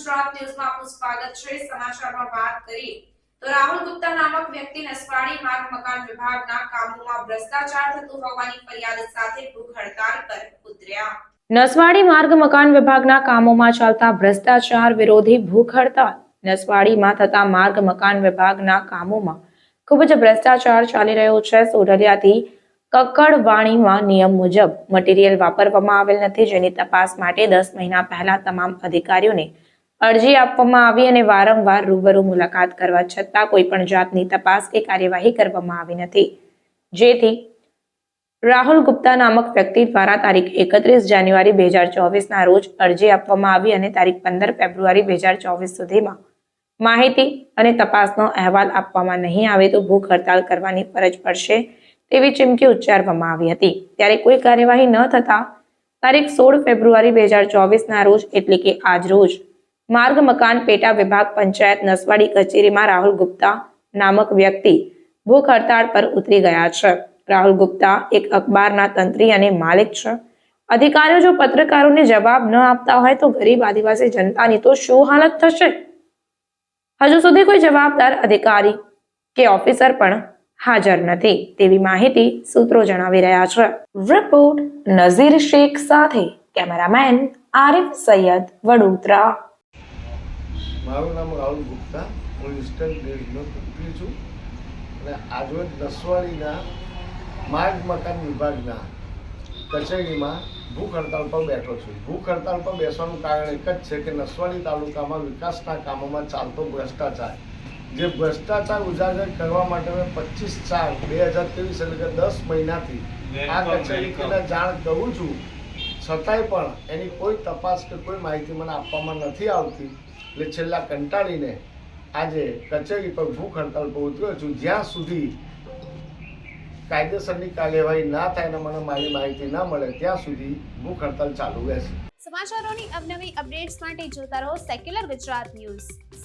સ્વાગત છે, સમાચારમાં વાત કરીએ તો રાહુલ ગુપ્તા નામક વ્યક્તિ નસવાડી માર્ગ મકાન વિભાગના કામોમાં ભ્રષ્ટાચાર થતું હોવાની ફરિયાદ સાથે ભૂખ હડતાલ પર ઉતર્યા. નસવાડી માર્ગ મકાન વિભાગના કામોમાં ચાલતા ભ્રષ્ટાચાર વિરોધી ભૂખ હડતાલ. નસવાડીમાં થતા માર્ગ મકાન વિભાગના કામોમાં ખૂબ જ ભ્રષ્ટાચાર ચાલી રહ્યો છે. સોઢલિયાથી કક્કડવાણીમાં નિયમ મુજબ મટીરીયલ વાપરવામાં આવેલ નથી, જેની તપાસ માટે દસ મહિના પહેલા તમામ અધિકારીઓને અરજી આપવામાં આવી અને વારંવાર રૂબરૂ મુલાકાત કરવા છતાં કોઈ પણ જાતની તપાસ કે કાર્યવાહી કરવામાં આવી નથી. જેથી રાહુલ ગુપ્તા નામક વ્યક્તિ દ્વારા તારીખ એકત્રીસ જાન્યુઆરી બે હજાર ચોવીસના રોજ અરજી આપવામાં આવી અને તારીખ પંદર ફેબ્રુઆરી બે હજાર ચોવીસ સુધીમાં માહિતી અને તપાસનો અહેવાલ આપવામાં નહીં આવે તો ભૂખ હડતાલ કરવાની ફરજ પડશે. તેવી ચીમકી ઉચ્ચારવામાં આવી હતી. ત્યારે કોઈ કાર્યવાહી ન થતા તારીખ સોળ ફેબ્રુઆરી બે હજાર ચોવીસના રોજ, એટલે કે આજ રોજ, માર્ગ, મકાન, પેટા વિભાગ, પંચાયત, નસવાડી કચેરીમાં રાહુલ ગુપ્તા નામક વ્યક્તિ ભૂખ હડતાળ પર ઉતરી ગયા છે. રાહુલ ગુપ્તા એક અખબારના તંત્રી અને માલિક છે. અધિકારીઓ જો પત્રકારોને જવાબ ન આપતા હોય તો ગરીબ આદિવાસી જનતાની તો શું હાલત થશે? હજુ સુધી કોઈ જવાબદાર અધિકારી કે ઓફિસર પણ હાજર નથી. તેવી માહિતી સૂત્રો જણાવી રહ્યા છે. રિપોર્ટ નઝીર શેખ સાથે કેમેરામેન આરિફ સૈયદ વડોદરા. મારું નામ રાહુલ ગુપ્તા. હું ઇન્સ્ટન્ટ ડેરીનો તંત્રી છું. અને આજરોજ નસવાડીના માર્ગ મકાન વિભાગના કચેરીમાં ભૂખ હડતાલ પર બેઠો છું. ભૂખ હડતાલ પર બેસવાનું કારણ એક જ છે કે નસવાડી તાલુકામાં વિકાસના કામોમાં ચાલતો ભ્રષ્ટાચાર. જે ભ્રષ્ટાચાર ઉજાગર કરવા માટે મેં પચીસ ચાર બે હજાર ત્રેવીસ એટલે કે દસ મહિનાથી આ કચેરીને જાણ કરું છું. છતાંય પણ એની કોઈ તપાસ કે કોઈ માહિતી મને આપવામાં નથી આવતી. એટલે છેલ્લા કંટાળીને આજે કચેરી પર ભૂખ હડતાલ પર ઉતર્યો છું. જ્યાં સુધી કાયદેસરની કાર્યવાહી ના થાય અને મને મારી માહિતી ના મળે ત્યાં સુધી ભૂખ હડતાલ ચાલુ રહેશે. સમાચારોની અવનવી અપડેટ્સ માટે જોતા રહો સેક્યુલર ગુજરાત ન્યૂઝ.